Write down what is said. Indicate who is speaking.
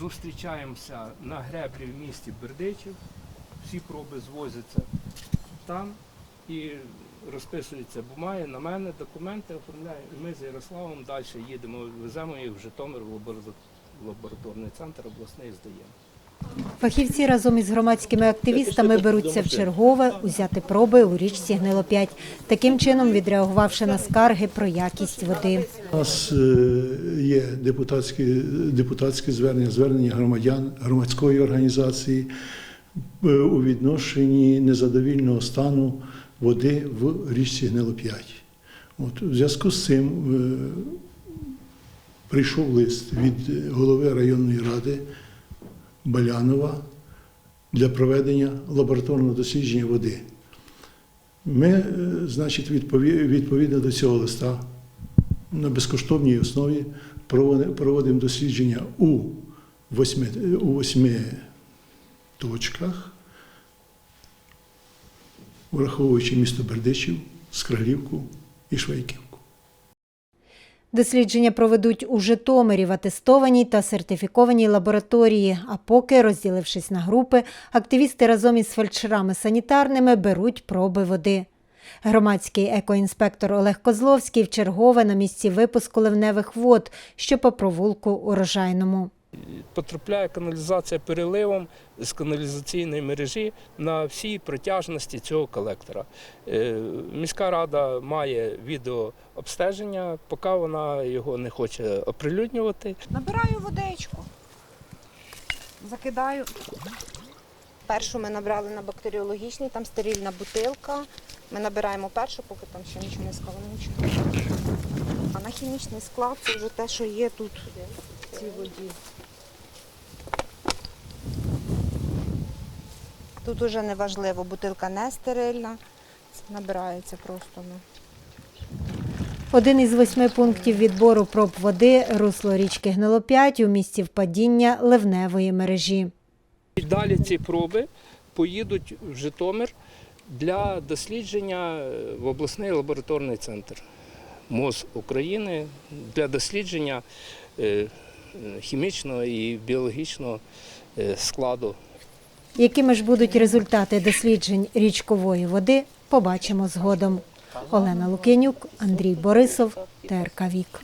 Speaker 1: зустрічаємося на греблі в місті Бердичів. Всі проби звозяться там і розписуються бумаги на мене, документи оформляю. І ми з Ярославом далі їдемо, веземо їх в Житомир в лабораторний центр обласний здаємо.
Speaker 2: Фахівці разом із громадськими активістами беруться в чергове узяти проби у річці Гнилоп'ять, таким чином відреагувавши на скарги про якість води.
Speaker 3: У нас е, є депутатські, депутатські звернення, звернення громадян, громадської організації е, у відношенні незадовільного стану води в річці Гнилоп'ять. От, у зв'язку з цим е, прийшов лист від голови районної ради Балянова для проведення лабораторного дослідження води. Ми, е, значить, відповідно до цього листа на безкоштовній основі проводимо дослідження у восьми, у восьми точках, враховуючи місто Бердичів, Скралівку і Швейківку.
Speaker 2: Дослідження проведуть у Житомирі в атестованій та сертифікованій лабораторії. А поки, розділившись на групи, активісти разом із фельдшерами санітарними беруть проби води. Громадський екоінспектор Олег Козловський вчергове на місці випуску ливневих вод, що по провулку урожайному.
Speaker 1: Потрапляє каналізація переливом з каналізаційної мережі на всій протяжності цього колектора. Е, Міська рада має відеообстеження, поки вона його не хоче оприлюднювати.
Speaker 4: Набираю водичку. Закидаю. Першу ми набрали на бактеріологічній, там стерильна бутилка. Ми набираємо першу, поки там ще нічого не склало, нічого. А на хімічний склад це вже те, що є тут в цій воді. Тут уже не важливо, бутилка не стерильна, набирається просто. Ну.
Speaker 2: Один із восьми пунктів відбору проб води – русло річки Гнилоп'ять у місці впадіння ливневої мережі.
Speaker 1: Далі ці проби поїдуть в Житомир для дослідження е, в обласний лабораторний центр МОЗ України для дослідження е, хімічного і біологічного е, складу
Speaker 2: Якими ж будуть результати досліджень річкової води, побачимо згодом. Олена Лук'янюк, Андрій Борисов, ТРК Вік.